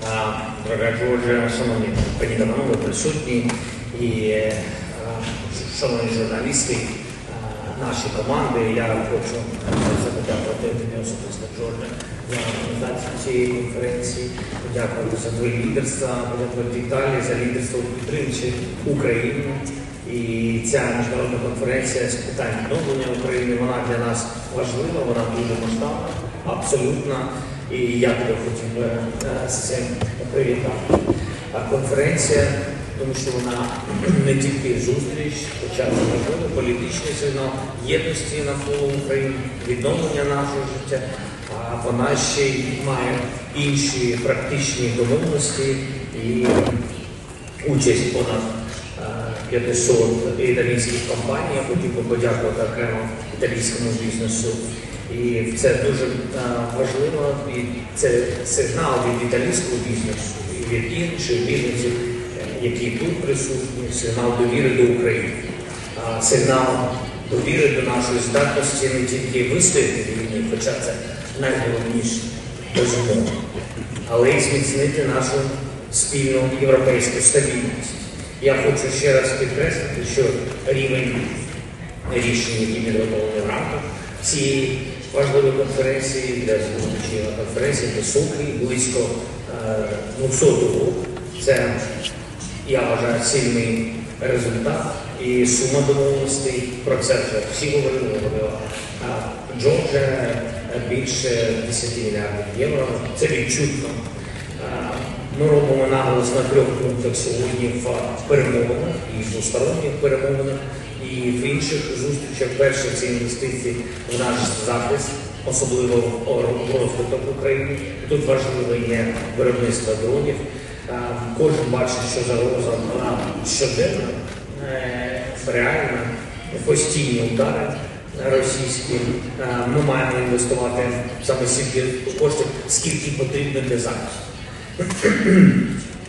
Дорога Джорджа, шановні пані та панове, присутні і е, шановні журналісти а, нашої команди, я хочу запитати тебе особисто Джорджа за організацію цієї конференції, подякувати за твоє лідерство, подякувати Італії за лідерство у підтримці України. І ця міжнародна конференція з питань відновлення України, вона для нас важлива, вона дуже масштабна, абсолютно. І я би хотів би е, з цим привітати. Конференція, тому що вона не тільки зустріч, хоча це важливо, політичний сигнал єдності навколо України, відновлення нашого життя, а вона ще й має інші практичні домовленості і участь понад е, 500 італійських компаній. Я хотів би подякувати окремо італійському бізнесу. І це дуже е, важливо, і це сигнал від італійського бізнесу і від інших бізнесів, які тут присутні, сигнал довіри до України, сигнал довіри до нашої здатності не тільки вистояти в війні, хоча це найголовніше безумовно, але й зміцнити нашу спільну європейську стабільність. Я хочу ще раз підкреслити, що рівень рішень, які підготовлені в рамках цієї важливої конференції для зустрічі на конференції високий, близько е, 200 років. Це, я вважаю, сильний результат і сума домовленостей про це вже всі говорили, говорила Джорджа е, більше 10 мільярдів євро. Це відчутно. Е, Ми робимо наголос на трьох пунктах сьогодні в перемовинах і двосторонніх перемовинах, і в інших зустрічах. Перше це інвестиції в наш захист, особливо в розвиток України. Тут важливо є виробництво дронів. Е, Кожен бачить, що загроза вона щоденна, е, реальна, постійні удари російські. Е, Ми маємо інвестувати саме стільки коштів, скільки потрібно для захисту.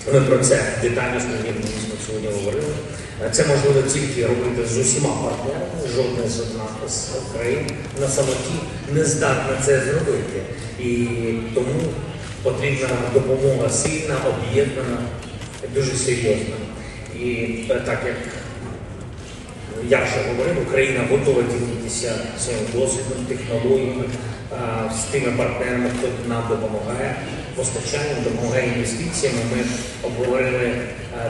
Ми про це детально з прем'єр-міністром сьогодні говорили. Це можливо тільки робити з усіма партнерами. Жодна з одна з країн на самоті не здатна це зробити. І тому потрібна допомога сильна, об'єднана, дуже серйозна. І так як я вже говорив, Україна готова ділитися своїм досвідом, технологіями з тими партнерами, хто нам допомагає постачанням, допомагає інвестиціями. Ми обговорили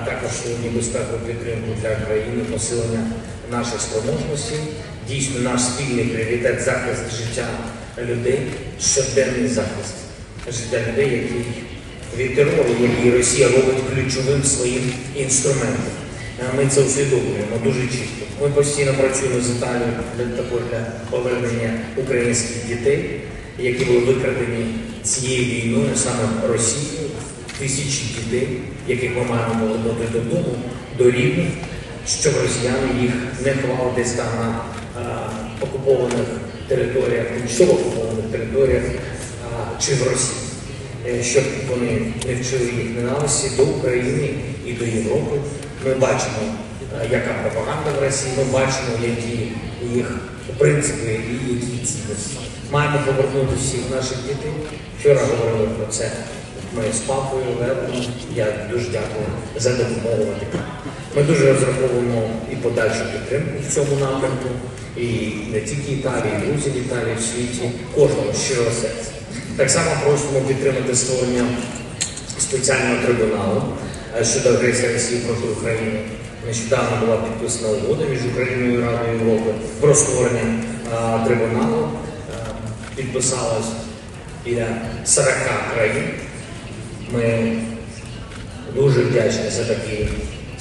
також сьогодні безпекову підтримку для країни, посилення наших спроможностей. Дійсно, наш спільний пріоритет захист життя людей, щоденний захист життя людей, який від терору, який Росія робить ключовим своїм інструментом. Е, Ми це усвідомлюємо дуже чітко. Ми постійно працюємо з Італією для також для повернення українських дітей, які були викрадені цією війною саме Росією. Тисячі дітей, яких ми маємо повернути додому, до рівних, щоб росіяни їх не ховали десь там на е, окупованих територіях, тимчасово окупованих територіях а, чи в Росії, Е, щоб вони не вчили їх ненависті до України і до Європи. Ми бачимо, е, яка пропаганда в Росії, ми бачимо, які їх принципи і які цінності. Маємо повернути всіх наших дітей. Вчора говорили про це. Ми з папою Левом. Я дуже дякую за допомогу Ватикану. Ми дуже розраховуємо і подальшу підтримку в цьому напрямку, і не тільки Італії, і друзів Італії в світі, кожного щирого серця. Так само просимо підтримати створення спеціального трибуналу щодо агресії Росії проти України. Нещодавно була підписана угода між Україною і Радою Європи про створення трибуналу. Е, Підписалось біля 40 країн. Ми дуже вдячні за такий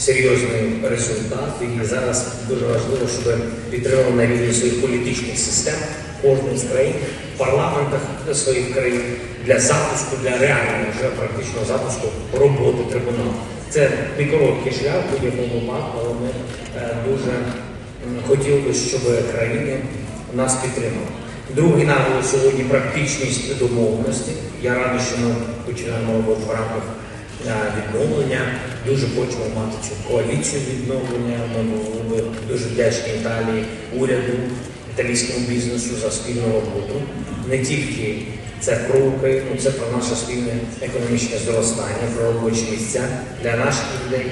серйозний результат. І зараз дуже важливо, щоб підтримали на рівні своїх політичних систем кожної з країн, в парламентах своїх країн для запуску, для реального вже практичного запуску роботи трибуналу. Це не короткий шлях в будь-якому випадку, але ми е, дуже хотіли би, щоб країни нас підтримали. Другий наголос сьогодні практичність домовленості. Я радий, що ми починаємо роботу в рамках відновлення. Дуже хочемо мати цю коаліцію відновлення. Ми дуже вдячні Італії, уряду, італійському бізнесу за спільну роботу. Не тільки це про Україну, це про наше спільне економічне зростання, про робочі місця для наших людей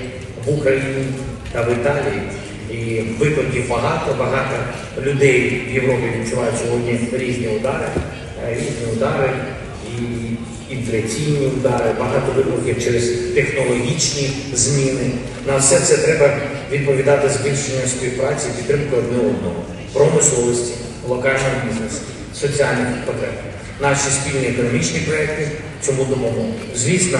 в Україні та в Італії. І викликів багато, багато людей в Європі відчувають сьогодні різні удари, е, різні удари інфляційні удари, багато викликів через технологічні зміни. На все це треба відповідати збільшенням співпраці, підтримкою одне одного, промисловості, локального бізнесу, соціальних потреб. Наші спільні економічні проекти цьому допоможуть. Звісно,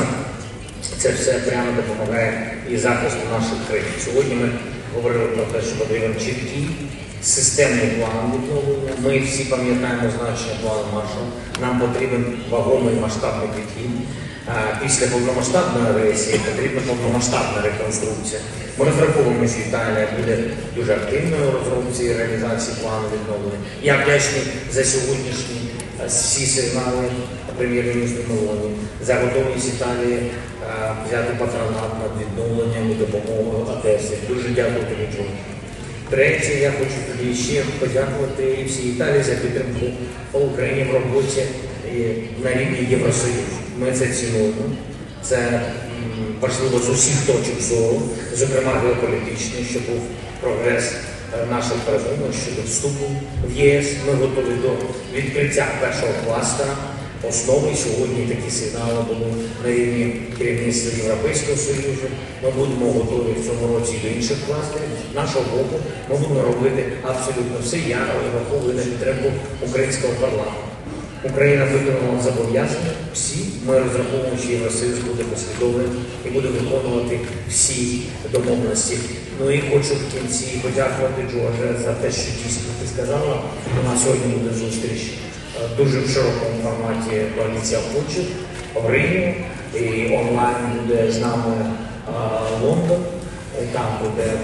це все прямо допомагає і захисту наших країн. Сьогодні ми говорили про те, що потрібен чіткий системний план відновлення. Ми всі пам'ятаємо значення плану Маршалла. Нам потрібен вагомий масштабний підхід. Після повномасштабної агресії потрібна повномасштабна реконструкція. Ми розраховуємо, що Італія буде дуже активною у розробці і реалізації плану відновлення. Я вдячний за сьогоднішні всі сигнали прем'єр-міністра Мелоні, за готовність Італії взяти патронат над відновленням і допомогою Одеси. Дуже дякую тобі. Третє, я хочу тобі ще подякувати всій Італії за підтримку по Україні в роботі на рівні Євросоюзу. Ми це цінуємо. Це важливо з усіх точок зору, зокрема геополітичний, щоб був прогрес е, наших перемовин щодо вступу в ЄС. Ми готові до відкриття першого кластера. Основи сьогодні такі сигнали були на рівні керівництва Європейського Союзу. Ми будемо готові в цьому році до інших кластерів. Нашого боку ми будемо робити абсолютно все. Я враховую на підтримку українського парламенту. Україна виконала зобов'язання всі. Ми розраховуємо, що Євросоюз буде послідовним і буде виконувати всі домовленості. Ну і хочу в кінці подякувати Джордже за те, що дійсно ти сказала. У сьогодні буде зустріч дуже в широкому форматі коаліція охочих в Римі. І онлайн буде з нами е, Лондон. Там буде е,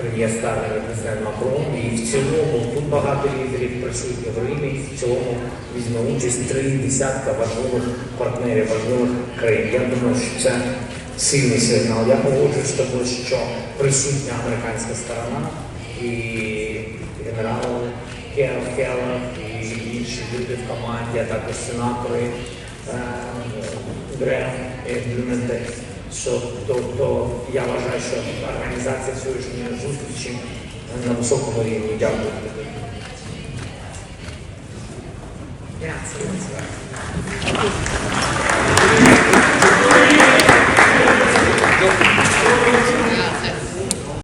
прем'єр старий президент Макрон. І в цілому тут багато лідерів присутні в Римі. В цілому візьме участь три десятка важливих партнерів, важливих країн. Я думаю, що це сильний сигнал. Я погоджуюсь з тобою, що присутня американська сторона і генерал Келлер, і інші люди в команді, а також сенатори ДРЕМ і Блюменталь. Що тобто я вважаю, що організація сьогоднішньої зустрічі на високому рівні. Дякую. Grazie.